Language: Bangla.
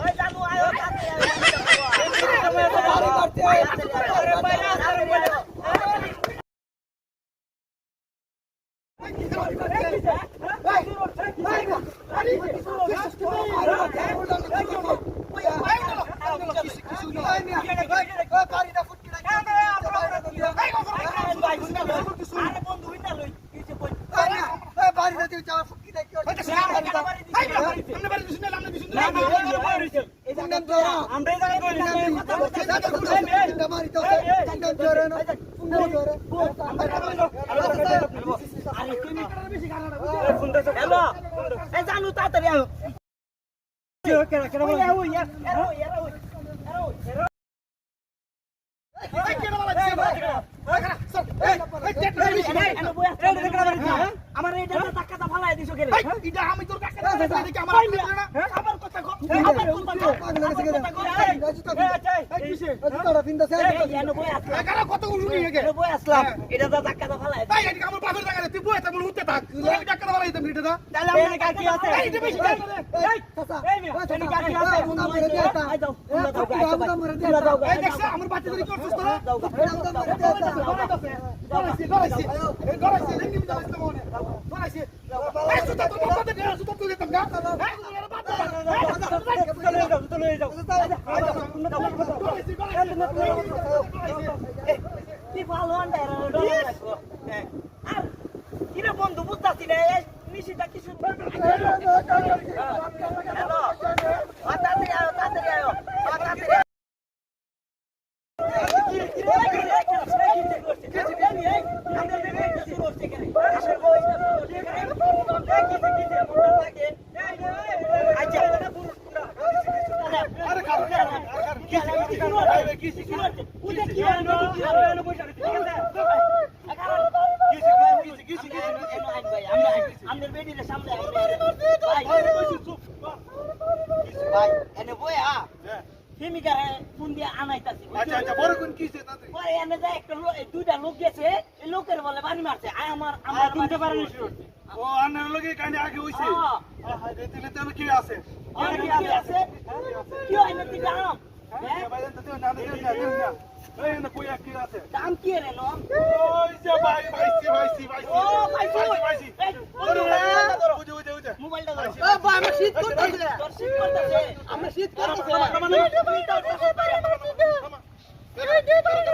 ওই জানু আয় তাতে আমার দাদা টাকাটা ফালাই দিছো কেন আমি তোর কাছে আমার আমার পাশের জায়গায় তুই বন্ধু বুঝতেছি না নিশিটা কিছু দুইটা লোক গেছে লোকের বলে বাড়ি মারছে আয় আমার আমার তুলতে পারেনি ও আন্নার লগে কানে আগে হইছে হ্যাঁ। আহা দিলে কি আছে কি আছে কি হয় না তুই দাম হ্যাঁ? দাম কি রে নো ওই যে ভাই ভাইছি ভাইছি ভাইছি আমার শীত করতেছে তোর